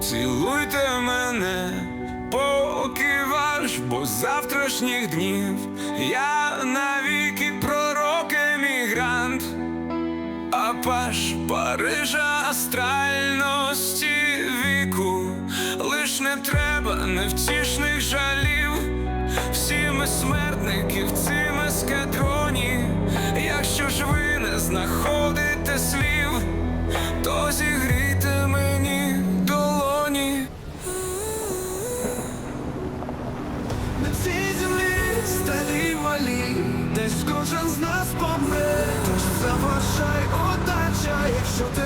Цілуйте мене, поки ваш, бо завтрашніх днів я навіки пророк емігрант, а паш Парижа астральності віку, лиш не треба невтішних жалів. Всі ми смертники в цим ескадроні, якщо ж ви не знаходите малі, десь кожен з нас помре. Тож заважай удача, якщо ти